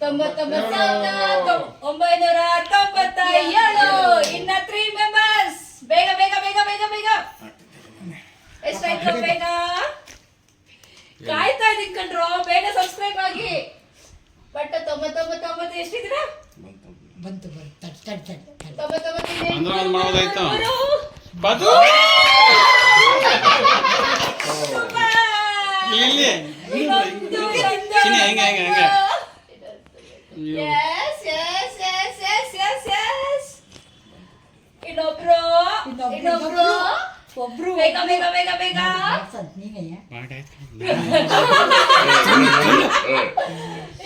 ತೊಂಬತ್ತೊಂಬತ್ತು ಸಾವಿರದ ಒಂಬೈನೂರ ತೊಂಬತ್ತ ಏಳು ಇನ್ನ ತ್ರೀ ಮೆಂಬರ್ಸ್ ಬೇಗ ಬೇಗ ಬೇಗ ಬೇಗ ಬೇಗ. ಎಷ್ಟಾಯ್ತು ಬೇಗ? ಕಾಯ್ತಾ ಇದೀನಿ ಕಣ್ರೋ. ಬೇಗ ಸಬ್ಸ್ಕ್ರೈಬ್ ಆಗಿ. ಬಟ್ ತೊಂಬತ್ತೊಂಬತ್ತು ತೊಂಬತ್ತು ಎಷ್ಟಿದ್ದೀರಾ? ಬಂತು ಬಂತು. ತೊಂಬತ್ತೊಂಬತ್ತು ಇದೆ. ಅಂದ್ರೆ ಒಂದ್ ಮಾಡೋದಾಯ್ತು. ಮೂರು. ಬದು ಸೂಪರ್. ಇಲ್ಲಿ ಇನ್ನೊಂದು, ಇನ್ನೊಂದು, ಚಿನ್ನಿ, ಹೆಂಗೆ, ಹೆಂಗೆ, ಹೆಂಗೆ? Yes, yes, yes, yes, yes, yes. ಇನ್ನೊಬ್ರು ಇನ್ನೊಬ್ರು, ಇನ್ನೊಬ್ರು ಒಬ್ರು ಬೇಗ ಬೇಗ ಬೇಗ ಬೇಗ ಮಾಡ್ಸೋದ್ ನೀವೇ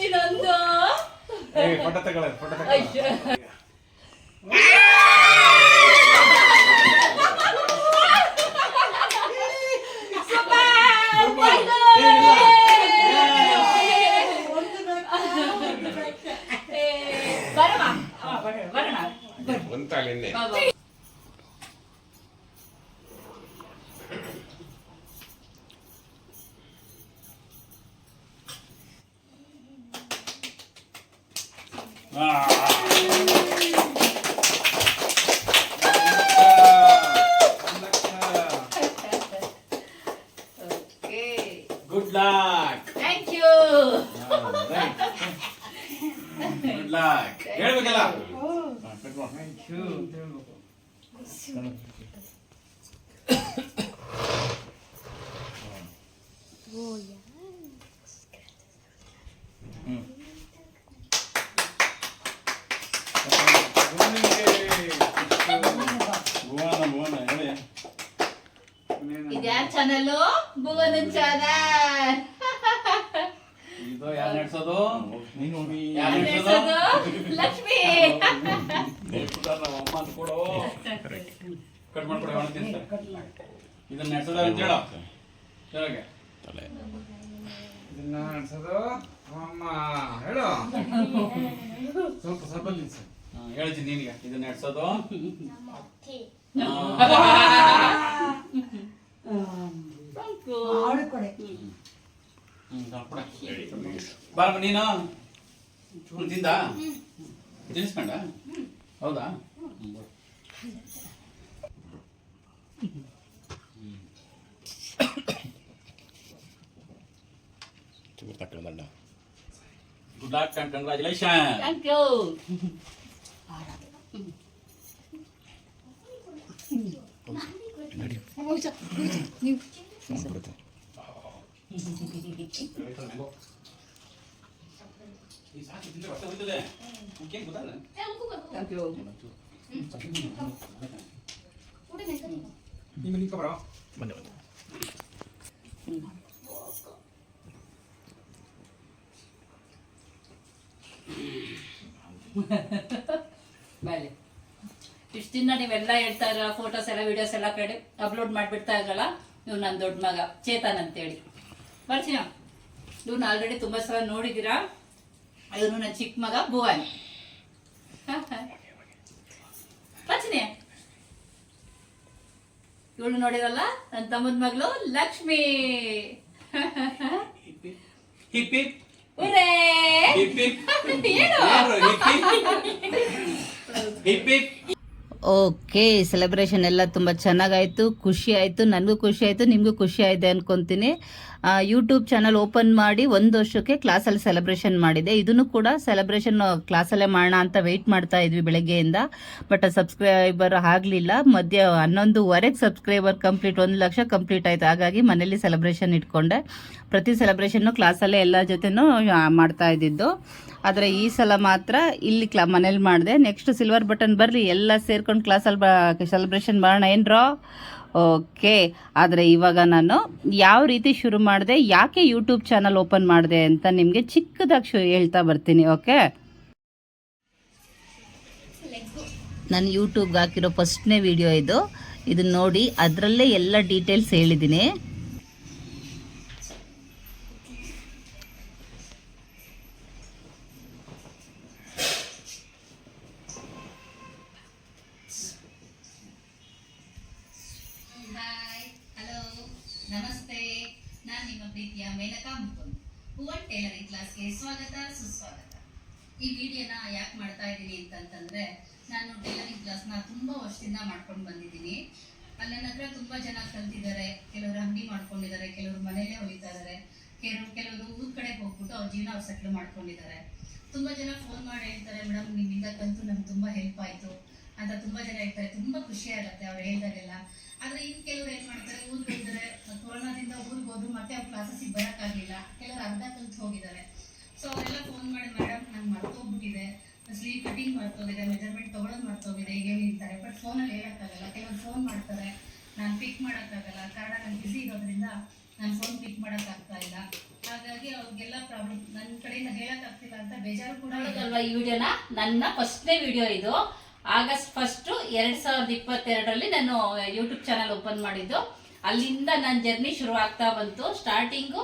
ಇನ್ನೊಂದು ಫೋಟೋ ತಗೊಳ್ಳಿ ಫೋಟೋ ಅಯ್ಯೋ. Good luck Thank you. Good luck ಹೇಳ್ಬೇಕಲ್ಲ? ಭುವನ ಭುವನ ಹೇಳಿ ಇದ್ಯಾರ ಚಾನಲ್? ಭುವನ ಚಾನಲ್. ಇದು ಯಾರು ನಡೆಸೋದು? ನೀನು. ಯಾರ್ ನಡೆಸೋದು? ಲಕ್ಷ್ಮಿ. ನಮ್ಮ ಅಮ್ಮ ಅಂತ ಕೊಡು ಕಟ್ ಮಾಡ್ಕೊಡಿ ಅವನ ತಿಂತ ಇದನ್ನ ನಡೆಸೋದ ಅಂತ ಹೇಳು. ಕೆಳಗೆ ಇದನ್ನ ಅನ್ಸೋದು ಅಮ್ಮ ಹೇಳು. ಸ್ವಲ್ಪ ಸ್ವಲ್ಪ ನಿಲ್ಸು. ಹೇಳ್ತೀನಿ ನಿನಗೆ. ಇದನ್ನ ನಡೆಸೋದು? ಬಾರಮ್ಮ ನೀನು ಚೂರು ತಿಂದ ತಿನ್ನಿಸ್ಕೊಂಡ ಹೌದಾ ಹ್ಮ್, ಬಾ. Good luck and congratulation thank you ನೀವು ನಿಂಕ ಬರೋ ಮೇಲೆ ಇಷ್ಟು ದಿನ ನೀವೆಲ್ಲ ಹೇಳ್ತಾ ಇರೋ ಫೋಟೋಸ್ ಎಲ್ಲ ವಿಡಿಯೋಸ್ ಎಲ್ಲ ಕಡೆ ಅಪ್ಲೋಡ್ ಮಾಡ್ಬಿಡ್ತಾ ಇದ್ರಲ್ಲ ಇವ್ನು ನನ್ನ ದೊಡ್ಡ ಮಗ ಚೇತನ್ ಅಂತೇಳಿ. ಬರ್ತೀನ ಇವ್ನ ಆಲ್ರೆಡಿ ತುಂಬ ಸಲ ನೋಡಿದ್ದೀರಾ? ಇವನು ನನ್ನ ಚಿಕ್ಕ ಮಗ ಭುವನ್. ಬರ್ತೀನಿ. ಇವಳು ನೋಡಿರಲ್ಲ ನನ್ನ ತಮ್ಮದ ಮಗಳು ಲಕ್ಷ್ಮಿ. ಏನು? ಓಕೆ ಸೆಲೆಬ್ರೇಷನ್ ಎಲ್ಲ ತುಂಬ ಚೆನ್ನಾಗಾಯಿತು, ಖುಷಿ ಆಯಿತು, ನನಗೂ ಖುಷಿ ಆಯಿತು, ನಿಮಗೂ ಖುಷಿ ಆಯಿತು ಅನ್ಕೊತೀನಿ. ಯೂಟ್ಯೂಬ್ ಚಾನಲ್ ಓಪನ್ ಮಾಡಿ ಒಂದು ವರ್ಷಕ್ಕೆ ಕ್ಲಾಸಲ್ಲಿ ಸೆಲೆಬ್ರೇಷನ್ ಮಾಡಿದೆ. ಇದನ್ನು ಕೂಡ ಸೆಲೆಬ್ರೇಷನ್ ಕ್ಲಾಸಲ್ಲೇ ಮಾಡೋಣ ಅಂತ ವೆಯ್ಟ್ ಮಾಡ್ತಾ ಇದ್ವಿ ಬೆಳಗ್ಗೆಯಿಂದ. ಬಟ್ ಸಬ್ಸ್ಕ್ರೈಬರ್ ಆಗಲಿಲ್ಲ. ಮಧ್ಯ ಹನ್ನೊಂದುವರೆಗೆ ಸಬ್ಸ್ಕ್ರೈಬರ್ ಕಂಪ್ಲೀಟ್ ಒಂದು ಲಕ್ಷ ಕಂಪ್ಲೀಟ್ ಆಯಿತು. ಹಾಗಾಗಿ ಮನೇಲಿ ಸೆಲೆಬ್ರೇಷನ್ ಇಟ್ಕೊಂಡೆ. ಪ್ರತಿ ಸೆಲೆಬ್ರೇಷನ್ನು ಕ್ಲಾಸಲ್ಲೇ ಎಲ್ಲ ಜೊತೆನೂ ಮಾಡ್ತಾ ಇದ್ದಿದ್ದು. ಆದರೆ ಈ ಸಲ ಮಾತ್ರ ಇಲ್ಲಿ ಕ್ಲಾ, ಮನೇಲಿ ಮಾಡಿದೆ. ನೆಕ್ಸ್ಟ್ ಸಿಲ್ವರ್ ಬಟನ್ ಬರಲಿ, ಎಲ್ಲ ಸೇರ್ಕೊಂಡು ಕ್ಲಾಸಲ್ಲಿ ಬ ಸೆಲೆಬ್ರೇಷನ್ ಮಾಡೋಣ ಏನ್ರೋ? ಓಕೆ ಆದರೆ ಇವಾಗ ನಾನು ಯಾವ ರೀತಿ ಶುರು ಮಾಡಿದೆ, ಯಾಕೆ ಯೂಟ್ಯೂಬ್ ಚಾನಲ್ ಓಪನ್ ಮಾಡಿದೆ ಅಂತ ನಿಮಗೆ ಚಿಕ್ಕದಾಗಿ ಶು, ಹೇಳ್ತಾ ಬರ್ತೀನಿ ಓಕೆ ನಾನು ಯೂಟ್ಯೂಬ್ಗೆ ಹಾಕಿರೋ ಫಸ್ಟ್ನೇ ವಿಡಿಯೋ ಇದು. ಇದನ್ನ ನೋಡಿ ಅದರಲ್ಲೇ ಎಲ್ಲ ಡೀಟೇಲ್ಸ್ ಹೇಳಿದ್ದೀನಿ. ಪ್ರೀತಿಯ ಮೇನಕಾ ಮುಕುಂದ್. ಹೂವನ್ ಟೈಲರಿಂಗ್ ಕ್ಲಾಸ್ಗೆ ಸ್ವಾಗತ, ಸುಸ್ವಾಗತ. ಈ ವಿಡಿಯೋನ ಯಾಕೆ ಮಾಡ್ತಾ ಇದ್ದೀನಿ ಅಂತಂತಂದ್ರೆ, ನಾನು ಟೈಲರಿಂಗ್ ಕ್ಲಾಸ್ನ ತುಂಬ ವರ್ಷದಿಂದ ಮಾಡ್ಕೊಂಡು ಬಂದಿದ್ದೀನಿ. ಅಲ್ಲಿ ನನ್ನ ಹತ್ರ ತುಂಬ ಜನ ಕಲ್ತಿದ್ದಾರೆ, ಕೆಲವರು ಅಂಗಡಿ ಮಾಡ್ಕೊಂಡಿದ್ದಾರೆ, ಕೆಲವರು ಮನೆಯಲ್ಲೇ ಹೊಲಿತಾ ಇದ್ದಾರೆ, ಕೆಲವರು ಕೆಲವರು ಊರ್ ಕಡೆ ಹೋಗ್ಬಿಟ್ಟು ಅವ್ರ ಜೀವನ ಅವ್ರು ಸೆಟ್ಲ್ ಮಾಡ್ಕೊಂಡಿದ್ದಾರೆ. ತುಂಬ ಜನ ಫೋನ್ ಮಾಡಿ ಹೇಳ್ತಾರೆ, ಮೇಡಮ್, ನಿಮ್ಮಿಂದ ಕಲ್ತು ನಮ್ಗೆ ತುಂಬ ಹೆಲ್ಪ್ ಆಯಿತು. ಅಂತ ತುಂಬಾ ಜನ ಇರ್ತಾರೆ ತುಂಬಾ ಖುಷಿ ಆಗುತ್ತೆ ಅವ್ರು ಹೇಳ್ದಾಗೆಲ್ಲ. ಆದ್ರೆ ಇನ್ ಕೆಲವ್ರು ಏನ್ ಮಾಡ್ತಾರೆ, ಊರಿಗೆ ಹೋದ್ರೆ ಕೊರೋನಾದಿಂದ ಊರಿಗೆ ಹೋದ್ರು ಮತ್ತೆ ಅವ್ರ ಕ್ಲಾಸಸ್ಗೆ ಬರಕ್ಕಾಗ್ಲಿಲ್ಲ. ಕೆಲವರು ಅರ್ಧ ಕಲ್ತ್ ಹೋಗಿದ್ದಾರೆ. ಸೊ ಅವರೆಲ್ಲ ಫೋನ್ ಮಾಡಿ ಮೇಡಮ್ ನಂಗೆ ಮರ್ತೋಗ್ಬಿಟ್ಟಿದೆ. ಸ್ಲೀವ್ ಕಟಿಂಗ್ ಮರ್ತೋಗಿದೆ ಮೆಜರ್ಮೆಂಟ್ ತಗೊಳ್ಳೋದು ಮರ್ತೋಗಿದೆ. ಈಗ ಹೇಳಿರ್ತಾರೆ ಬಟ್ ಫೋನಲ್ಲಿ ಹೇಳಕ್ಕಾಗಲ್ಲ. ಕೆಲವರು ಫೋನ್ ಮಾಡ್ತಾರೆ. ನಾನು ಪಿಕ್ ಮಾಡೋಕ್ಕಾಗಲ್ಲ. ಕಾರಣ ನಾನು ಬಿಸಿ ಇರೋದ್ರಿಂದ ನಾನು ಫೋನ್ ಪಿಕ್ ಮಾಡೋಕ್ಕಾಗ್ತಾ ಇಲ್ಲ. ಹಾಗಾಗಿ ಅವ್ರಿಗೆಲ್ಲ ಪ್ರಾಬ್ಲಮ್ ನನ್ನ ಕಡೆಯಿಂದ ಹೇಳಕ್ಕಾಗ್ತಿಲ್ಲ ಅಂತ ಬೇಜಾರು ಕೂಡ ಈ ವಿಡಿಯೋನ? ನನ್ನ ಫಸ್ಟ್ನೇ ವಿಡಿಯೋ ಇದು. ಆಗಸ್ಟ್ ಫಸ್ಟು ಎರಡು ಸಾವಿರದ ಇಪ್ಪತ್ತೆರಡರಲ್ಲಿ ನಾನು ಯೂಟ್ಯೂಬ್ ಚಾನಲ್ ಓಪನ್ ಮಾಡಿದ್ದು. ಅಲ್ಲಿಂದ ನನ್ನ ಜರ್ನಿ ಶುರು ಆಗ್ತಾ ಬಂತು ಸ್ಟಾರ್ಟಿಂಗು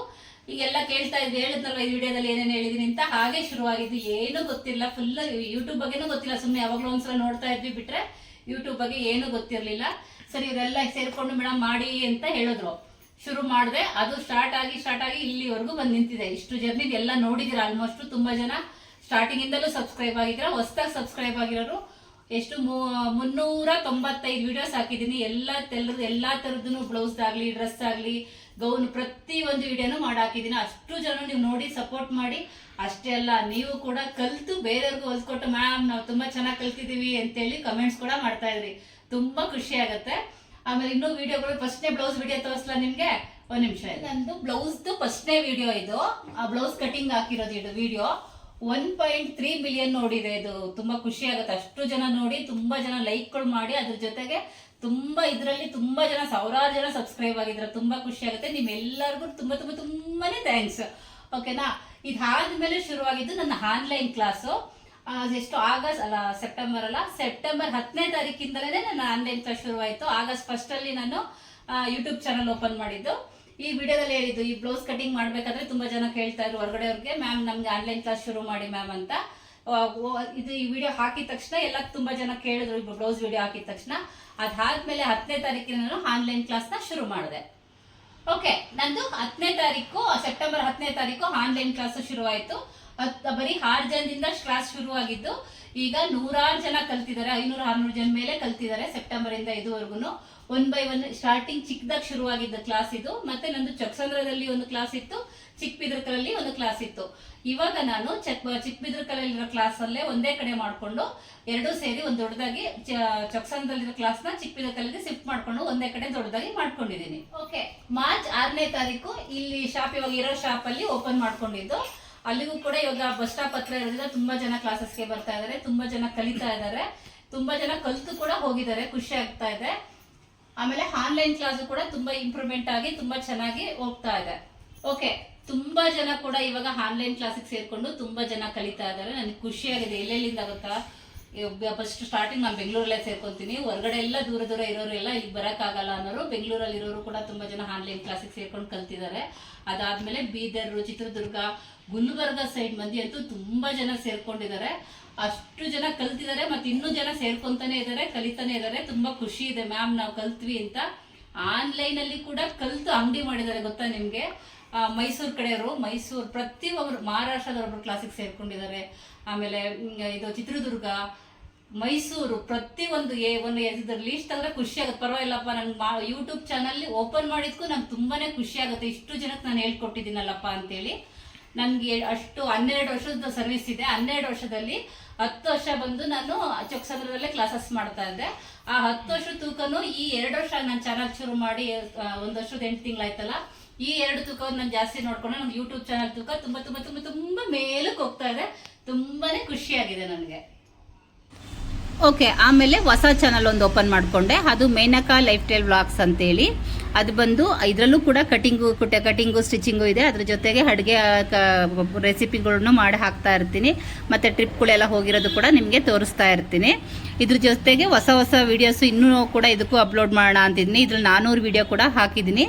ಈಗೆಲ್ಲ ಕೇಳ್ತಾ ಇದ್ದೀವಿ ಹೇಳಿದ್ನಲ್ವ ಈ ವಿಡಿಯೋದಲ್ಲಿ ಏನೇನು ಹೇಳಿದೀನಿ ಅಂತ? ಹಾಗೆ ಶುರುವಾಗಿದ್ದು. ಏನೂ ಗೊತ್ತಿಲ್ಲ. ಫುಲ್ ಯೂಟ್ಯೂಬ್ ಬಗ್ಗೆನೂ ಗೊತ್ತಿಲ್ಲ. ಸುಮ್ಮನೆ ಯಾವಾಗಲೂ ಒಂದ್ಸಲ ನೋಡ್ತಾ ಇದ್ವಿ ಬಿಟ್ರೆ ಯೂಟ್ಯೂಬ್ ಬಗ್ಗೆ ಏನೂ ಗೊತ್ತಿರಲಿಲ್ಲ. ಸರಿ, ಇವರೆಲ್ಲ ಸೇರ್ಕೊಂಡು ಮೇಡಮ್ ಮಾಡಿ ಅಂತ ಹೇಳಿದ್ರು. ಶುರು ಮಾಡಿದೆ. ಅದು ಸ್ಟಾರ್ಟ್ ಆಗಿ ಸ್ಟಾರ್ಟ್ ಆಗಿ ಇಲ್ಲಿವರೆಗೂ ಬಂದು ನಿಂತಿದೆ. ಇಷ್ಟು ಜರ್ನಿ ಎಲ್ಲ ನೋಡಿದಿರ ಆಲ್ಮೋಸ್ಟ್ ತುಂಬಾ ಜನ. ಸ್ಟಾರ್ಟಿಂಗ್ ಇಂದಲೂ ಸಬ್ಸ್ಕ್ರೈಬ್ ಆಗಿದ್ರೆ ಹೊಸದಾಗಿ ಸಬ್ಸ್ಕ್ರೈಬ್ ಆಗಿರೋರು ಎಷ್ಟು ಮುನ್ನೂರ ತೊಂಬತ್ತೈದು ವಿಡಿಯೋಸ್ ಹಾಕಿದ್ದೀನಿ. ಎಲ್ಲ ತೆಲ್ಲದ ಎಲ್ಲ ಥರದ್ದು ಬ್ಲೌಸ್ ಆಗಲಿ ಡ್ರೆಸ್ ಆಗಲಿ ಗೌನ್ ಪ್ರತಿ ಒಂದು ವಿಡಿಯೋನು ಮಾಡಿ ಹಾಕಿದ್ದೀನಿ ಅಷ್ಟು ಜನ ನೀವು ನೋಡಿ ಸಪೋರ್ಟ್ ಮಾಡಿ. ಅಷ್ಟೇ ಅಲ್ಲ, ನೀವು ಕೂಡ ಕಲಿತು ಬೇರೆಯವ್ರಿಗೂ ಹೊಲ್ಸ್ಕೊಟ್ಟು ಮ್ಯಾಮ್ ನಾವು ತುಂಬಾ ಚೆನ್ನಾಗಿ ಕಲ್ತಿದ್ದೀವಿ ಅಂತೇಳಿ ಕಮೆಂಟ್ಸ್ ಕೂಡ ಮಾಡ್ತಾ ಇದ್ರಿ. ತುಂಬಾ ಖುಷಿ ಆಗುತ್ತೆ. ಆಮೇಲೆ ಇನ್ನೂ ವಿಡಿಯೋಗಳು ಫಸ್ಟ್ನೇ ಬ್ಲೌಸ್ ವಿಡಿಯೋ ತೋರಿಸ್ಲಾ ನಿಮಗೆ? ಒಂದು ನಿಮಿಷ ನಂದು ಬ್ಲೌಸ್ದು ಫಸ್ಟ್ನೇ ವಿಡಿಯೋ ಇದು. ಆ ಬ್ಲೌಸ್ ಕಟಿಂಗ್ ಹಾಕಿರೋದು ಇದು video one point three million ನೋಡಿದೆ ಇದು. ತುಂಬಾ ಖುಷಿ ಆಗುತ್ತೆ. ಅಷ್ಟು ಜನ ನೋಡಿ, ತುಂಬಾ ಜನ ಲೈಕ್ಗಳು ಮಾಡಿ, ಅದ್ರ ಜೊತೆಗೆ ತುಂಬಾ ಇದರಲ್ಲಿ ತುಂಬಾ ಜನ, ಸಾವಿರಾರು ಜನ ಸಬ್ಸ್ಕ್ರೈಬ್ ಆಗಿದ್ರೆ ತುಂಬಾ ಖುಷಿ ಆಗುತ್ತೆ. ನಿಮ್ಮೆಲ್ಲರಿಗೂ ತುಂಬಾ ತುಂಬಾ, ತುಂಬಾನೇ ಥ್ಯಾಂಕ್ಸ್ ಓಕೆನಾ ಇದಾದ್ಮೇಲೆ ಶುರುವಾಗಿದ್ದು ನನ್ನ ಆನ್ಲೈನ್ ಕ್ಲಾಸು ಎಷ್ಟು ಆಗಸ್ಟ್, ಅಲ್ಲ ಸೆಪ್ಟೆಂಬರ್ ಅಲ್ಲ? ಸೆಪ್ಟೆಂಬರ್ ಹತ್ತನೇ ತಾರೀಕಿಂದಲೇ ನನ್ನ ಆನ್ಲೈನ್ ಕ್ಲಾಸ್ ಶುರುವಾಯಿತು. ಆಗಸ್ಟ್ ಫಸ್ಟ್ ಅಲ್ಲಿ ನಾನು ಯೂಟ್ಯೂಬ್ ಚಾನಲ್ ಓಪನ್ ಮಾಡಿದ್ದು. ಈ ವಿಡಿಯೋದಲ್ಲಿ ಹೇಳಿದ್ದು, ಈ ಬ್ಲೌಸ್ ಕಟಿಂಗ್ ಮಾಡ್ಬೇಕಾದ್ರೆ ತುಂಬಾ ಜನ ಕೇಳ್ತಾ ಇದ್ರು ಹೊರಗಡೆ ಅವ್ರಿಗೆ ಮ್ಯಾಮ್ ನಮ್ಗೆ ಆನ್ಲೈನ್ ಕ್ಲಾಸ್ ಶುರು ಮಾಡಿ ಮ್ಯಾಮ್ ಅಂತ. ಇದು ಈ ವಿಡಿಯೋ ಹಾಕಿದ ತಕ್ಷಣ ಎಲ್ಲ ತುಂಬಾ ಜನ ಕೇಳಿದ್ರು ಬ್ಲೌಸ್ ವಿಡಿಯೋ ಹಾಕಿದ ತಕ್ಷಣ. ಅದಾದ್ಮೇಲೆ ಹತ್ತನೇ ತಾರೀಕಿನ ನಾನು ಆನ್ಲೈನ್ ಕ್ಲಾಸ್ನ ಶುರು ಮಾಡಿದೆ. ಓಕೆ ನಂದು ಹತ್ತನೇ ತಾರೀಕು ಸೆಪ್ಟೆಂಬರ್ ಹತ್ತನೇ ತಾರೀಕು ಆನ್ಲೈನ್ ಕ್ಲಾಸ್ ಶುರುವಾಯಿತು. ಬರೀ ಆರು ಜನದಿಂದ ಕ್ಲಾಸ್ ಶುರುವಾಗಿದ್ದು, ಈಗ ನೂರಾರು ಜನ ಕಲ್ತಿದ್ದಾರೆ, ಐನೂರು ಆರ್ನೂರು ಜನ ಮೇಲೆ ಕಲ್ತಿದ್ದಾರೆ ಸೆಪ್ಟೆಂಬರ್ ಇಂದ ಇದುವರೆಗೂ ಒನ್ ಬೈ ಒನ್ ಸ್ಟಾರ್ಟಿಂಗ್ ಚಿಕ್ಕದಾಗಿ ಶುರುವಾಗಿದ್ದ ಕ್ಲಾಸ್ ಇದು ಮತ್ತೆ ನಂದು ಚಕ್ಸಂದ್ರದಲ್ಲಿ ಒಂದು ಕ್ಲಾಸ್ ಇತ್ತು ಚಿಕ್ಕಬಿದ್ರಕಲಲ್ಲಿ ಒಂದು ಕ್ಲಾಸ್ ಇತ್ತು. ಇವಾಗ ನಾನು ಚಕ್ ಚಿಕ್ಕಬಿದ್ರಕಲಲ್ಲಿರೋ ಕ್ಲಾಸ್ ಅಲ್ಲೇ ಒಂದೇ ಕಡೆ ಮಾಡಿಕೊಂಡು ಎರಡೂ ಸೇರಿ ಒಂದು ದೊಡ್ಡದಾಗಿ ಚೊಕ್ಸಂದ್ರಲ್ಲಿರೋ ಕ್ಲಾಸ್ನ ಚಿಕ್ಕಬಿದ್ರಕಲ್ಲಿಗೆ ಶಿಫ್ಟ್ ಮಾಡ್ಕೊಂಡು ಒಂದೇ ಕಡೆ ದೊಡ್ಡದಾಗಿ ಮಾಡ್ಕೊಂಡಿದ್ದೀನಿ ಓಕೆ ಮಾರ್ಚ್ ಆರನೇ ತಾರೀಕು ಇಲ್ಲಿ ಶಾಪ್ ಇವಾಗ ಇರೋ ಶಾಪ್ ಅಲ್ಲಿ ಓಪನ್ ಮಾಡ್ಕೊಂಡಿದ್ದು. ಅಲ್ಲಿಗೂ ಕೂಡ ಇವಾಗ ಬಸ್ ಸ್ಟಾಪ್ ಹತ್ರ ಇರೋದ್ರಿಂದ ತುಂಬಾ ಜನ ಕ್ಲಾಸಸ್ಗೆ ಬರ್ತಾ ಇದ್ದಾರೆ ತುಂಬಾ ಜನ ಕಲಿತಾ ಇದ್ದಾರೆ ತುಂಬಾ ಜನ ಕಲಿತು ಕೂಡ ಹೋಗಿದ್ದಾರೆ ಖುಷಿ ಆಗ್ತಾ ಇದೆ. ಆಮೇಲೆ ಆನ್ಲೈನ್ ಕ್ಲಾಸ್ ಕೂಡ ತುಂಬಾ ಇಂಪ್ರೂವ್ಮೆಂಟ್ ಆಗಿ, ತುಂಬಾ ಚೆನ್ನಾಗಿ ಹೋಗ್ತಾ ಇದೆ. ಓಕೆ ತುಂಬಾ ಜನ ಕೂಡ ಇವಾಗ ಆನ್ಲೈನ್ ಕ್ಲಾಸಿಗೆ ಸೇರ್ಕೊಂಡು ತುಂಬಾ ಜನ ಕಲಿತಾ ಇದ್ದಾರೆ. ನನಗೆ ಖುಷಿಯಾಗಿದೆ. ಎಲ್ಲೆಲ್ಲಿಂದ ಆಗುತ್ತಾ ಫಸ್ಟ್ ಸ್ಟಾರ್ಟಿಂಗ್ ನಾನು ಬೆಂಗಳೂರಲ್ಲೇ ಸೇರ್ಕೊತೀನಿ ಹೊರಗಡೆ ಎಲ್ಲ ದೂರ ದೂರ ಇರೋರು ಎಲ್ಲ ಇಲ್ಲಿ ಬರೋಕ್ಕಾಗಲ್ಲ ಅನ್ನೋರು ಬೆಂಗಳೂರಲ್ಲಿ ಇರೋರು ಕೂಡ ತುಂಬಾ ಜನ ಆನ್ಲೈನ್ ಕ್ಲಾಸಿಗೆ ಸೇರ್ಕೊಂಡು ಕಲ್ತಿದ್ದಾರೆ. ಅದಾದಮೇಲೆ ಬೀದರ್, ಚಿತ್ರದುರ್ಗ, ಗುಲ್ಬರ್ಗ ಸೈಡ್ ಮಂದಿ ಅಂತೂ ತುಂಬಾ ಜನ ಸೇರ್ಕೊಂಡಿದ್ದಾರೆ. ಅಷ್ಟು ಜನ ಕಲ್ತಿದ್ದಾರೆ, ಮತ್ತೆ ಇನ್ನೂ ಜನ ಸೇರ್ಕೊಂತಾನೆ ಇದ್ದಾರೆ, ಕಲಿತಾನೆ ಇದ್ದಾರೆ. ತುಂಬಾ ಖುಷಿ ಇದೆ, ಮ್ಯಾಮ್ ನಾವು ಕಲ್ತ್ವಿ ಅಂತ. ಆನ್ಲೈನ್ ಅಲ್ಲಿ ಕೂಡ ಕಲ್ತು ಅಂಗಡಿ ಮಾಡಿದ್ದಾರೆ ಗೊತ್ತಾ ನಿಮ್ಗೆ? ಮೈಸೂರು ಕಡೆಯವರು, ಮೈಸೂರು ಪ್ರತಿಯೊಬ್ಬರು ಮಹಾರಾಷ್ಟ್ರದವ್ರೊಬ್ರು ಕ್ಲಾಸಿಗೆ ಸೇರ್ಕೊಂಡಿದ್ದಾರೆ. ಆಮೇಲೆ ಇದು ಚಿತ್ರದುರ್ಗ, ಮೈಸೂರು ಪ್ರತಿಯೊಂದು ಏ ಒಂದು ಇದ್ರ ಲೀಸ್ಟ್ ತೆಗೆದ್ರೆ ಖುಷಿ ಆಗುತ್ತೆ. ಪರವಾಗಿಲ್ಲಪ್ಪ ನನ್ ಮಾ ಯೂಟ್ಯೂಬ್ ಚಾನಲ್ ಓಪನ್ ಮಾಡಿದ್ಕು ನಂಗೆ ತುಂಬಾನೇ ಖುಷಿ ಆಗುತ್ತೆ. ಇಷ್ಟು ಜನಕ್ಕೆ ನಾನು ಹೇಳ್ಕೊಟ್ಟಿದ್ದೀನಲ್ಲಪ್ಪ ಅಂತೇಳಿ. ನನಗೆ ಅಷ್ಟು ಹನ್ನೆರಡು ವರ್ಷದ ಸರ್ವಿಸ್ ಇದೆ. ಹನ್ನೆರಡು ವರ್ಷದಲ್ಲಿ ಹತ್ತು ವರ್ಷ ಬಂದು ನಾನು ಚೊಕ್ಸಂದ್ರದಲ್ಲೇ ಕ್ಲಾಸಸ್ ಮಾಡ್ತಾ ಇದ್ದೆ. ಆ ಹತ್ತು ವರ್ಷ ತೂಕನು ಈ ಎರಡು ವರ್ಷ ನಾನು ಚಾನಲ್ ಶುರು ಮಾಡಿ ಒಂದು ವರ್ಷದ ಎಂಟು ತಿಂಗಳಾಯ್ತಲ್ಲ, ಈ ಎರಡು ತೂಕವನ್ನು ನಾನು ಜಾಸ್ತಿ ನೋಡ್ಕೊಂಡು. ನನ್ನ ಯೂಟ್ಯೂಬ್ ಚಾನಲ್ ತೂಕ ತುಂಬಾ ತುಂಬಾ ತುಂಬಾ ತುಂಬಾ ಮೇಲಕ್ಕೆ ಹೋಗ್ತಾ ಇದೆ. ತುಂಬಾನೇ ಖುಷಿಯಾಗಿದೆ ನನಗೆ. ಓಕೆ ಆಮೇಲೆ ಹೊಸ ಚಾನಲ್ ಒಂದು ಓಪನ್ ಮಾಡಿಕೊಂಡೆ. ಅದು ಮೇನಕಾ ಲೈಫ್ ಸ್ಟೈಲ್ ವ್ಲಾಗ್ಸ್ ಅಂತೇಳಿ. ಅದು ಬಂದು ಇದರಲ್ಲೂ ಕೂಡ ಕಟಿಂಗು ಕುಟೆ ಕಟಿಂಗು ಸ್ಟಿಚಿಂಗು ಇದೆ. ಅದ್ರ ಜೊತೆಗೆ ಅಡುಗೆ ರೆಸಿಪಿಗಳನ್ನು ಮಾಡಿ ಹಾಕ್ತಾ ಇರ್ತೀನಿ. ಮತ್ತು ಟ್ರಿಪ್ಗಳೆಲ್ಲ ಹೋಗಿರೋದು ಕೂಡ ನಿಮಗೆ ತೋರಿಸ್ತಾ ಇರ್ತೀನಿ. ಇದ್ರ ಜೊತೆಗೆ ಹೊಸ ಹೊಸ ವೀಡಿಯೋಸು ಇನ್ನೂ ಕೂಡ ಇದಕ್ಕೂ ಅಪ್ಲೋಡ್ ಮಾಡೋಣ ಅಂತಿದ್ದೀನಿ. ಇದ್ರಲ್ಲಿ ನಾನ್ನೂರು ವೀಡಿಯೋ ಕೂಡ ಹಾಕಿದ್ದೀನಿ.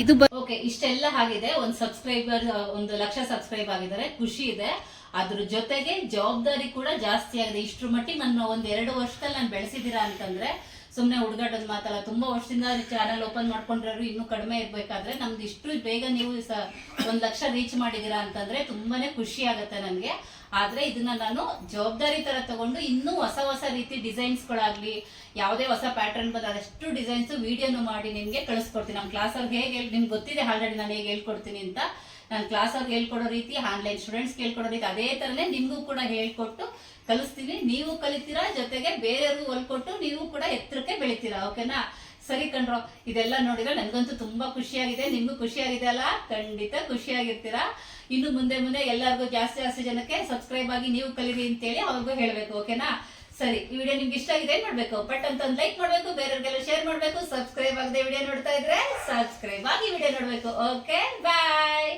ಇದು ಓಕೆ, ಇಷ್ಟೆಲ್ಲ ಆಗಿದೆ. ಒಂದು ಸಬ್ಸ್ಕ್ರೈಬರ್ ಒಂದು ಲಕ್ಷ ಸಬ್ಸ್ಕ್ರೈಬ್ ಆಗಿದ್ದಾರೆ. ಖುಷಿ ಇದೆ. ಅದ್ರ ಜೊತೆಗೆ ಜವಾಬ್ದಾರಿ ಕೂಡ ಜಾಸ್ತಿ ಆಗಿದೆ. ಇಷ್ಟ್ರ ಮಟ್ಟಿಗೆ ನನ್ನ ಒಂದು ಎರಡು ವರ್ಷದಲ್ಲಿ ನಾನು ಬೆಳೆಸಿದ್ದೀರಾ ಅಂತಂದ್ರೆ ಸುಮ್ಮನೆ ಹುಡುಗಾಡೋದು ಮಾತಲ್ಲ. ತುಂಬ ವರ್ಷದಿಂದ ಚಾನಲ್ ಓಪನ್ ಮಾಡ್ಕೊಂಡಿರೋರು ಇನ್ನೂ ಕಡಿಮೆ ಇರಬೇಕಾದ್ರೆ ನಮ್ದು ಇಷ್ಟು ಬೇಗ ನೀವು ಸ ಒಂದು ಲಕ್ಷ ರೀಚ್ ಮಾಡಿದ್ದೀರಾ ಅಂತಂದರೆ ತುಂಬಾನೇ ಖುಷಿ ಆಗುತ್ತೆ ನನಗೆ. ಆದರೆ ಇದನ್ನ ನಾನು ಜವಾಬ್ದಾರಿ ಥರ ತಗೊಂಡು ಇನ್ನೂ ಹೊಸ ಹೊಸ ರೀತಿ ಡಿಸೈನ್ಸ್ಗಳಾಗಲಿ, ಯಾವುದೇ ಹೊಸ ಪ್ಯಾಟರ್ನ್ ಬಂದ ಅದಷ್ಟು ಡಿಸೈನ್ಸು ವಿಡಿಯೋನು ಮಾಡಿ ನಿಮಗೆ ಕಳಿಸ್ಕೊಡ್ತೀನಿ. ನಮ್ಮ ಕ್ಲಾಸಲ್ಲಿ ಹೇಗೆ ನಿಮ್ಗೆ ಗೊತ್ತಿದೆ ಆಲ್ರೆಡಿ ನಾನು ಹೇಗೆ ಹೇಳ್ಕೊಡ್ತೀನಿ ಅಂತ. ನಾನು ಕ್ಲಾಸಲ್ಲಿ ಹೇಳ್ಕೊಡೋ ರೀತಿ ಆನ್ಲೈನ್ ಸ್ಟೂಡೆಂಟ್ಸ್ ಕೇಳ್ಕೊಡೋ ರೀತಿ, ಅದೇ ಥರನೇ ನಿಮಗೂ ಕೂಡ ಹೇಳ್ಕೊಟ್ಟು ಕಲಿಸ್ತೀನಿ. ನೀವು ಕಲಿತೀರಾ, ಜೊತೆಗೆ ಬೇರೆಯವ್ರಿಗೂ ಹೊಲ್ಕೊಟ್ಟು ನೀವು ಕೂಡ ಎತ್ತರಕ್ಕೆ ಬೆಳಿತೀರಾ ಓಕೆನಾ ಸರಿ ಕಣ್ರೋ, ಇದೆಲ್ಲ ನೋಡಿದ್ರೆ ನನಗಂತೂ ತುಂಬಾ ಖುಷಿಯಾಗಿದೆ, ನಿಮಗೂ ಖುಷಿಯಾಗಿದೆ ಅಲ್ಲ? ಖಂಡಿತ ಖುಷಿಯಾಗಿರ್ತೀರಾ. ಇನ್ನು ಮುಂದೆ ಮುಂದೆ ಎಲ್ಲರಿಗೂ ಜಾಸ್ತಿ ಜಾಸ್ತಿ ಜನಕ್ಕೆ ಸಬ್ಸ್ಕ್ರೈಬ್ ಆಗಿ ನೀವು ಕಲೀರಿ ಅಂತೇಳಿ ಅವ್ರಿಗೂ ಹೇಳಬೇಕು ಓಕೆನಾ ಸರಿ, ಈ ವಿಡಿಯೋ ನಿಮ್ಗೆ ಇಷ್ಟ ಆಗಿದೆ ಏನ್ ಮಾಡ್ಬೇಕು? ಪಟ್ ಅಂತ ಒಂದು ಲೈಕ್ ಮಾಡಬೇಕು, ಬೇರೆಯವ್ರಿಗೆಲ್ಲ ಶೇರ್ ಮಾಡಬೇಕು ಸಬ್ಸ್ಕ್ರೈಬ್ ಆಗದೆ ವಿಡಿಯೋ ನೋಡ್ತಾ ಇದ್ರೆ ಸಬ್ಸ್ಕ್ರೈಬ್ ಆಗಿ ವಿಡಿಯೋ ನೋಡ್ಬೇಕು ಓಕೆ ಬಾಯ್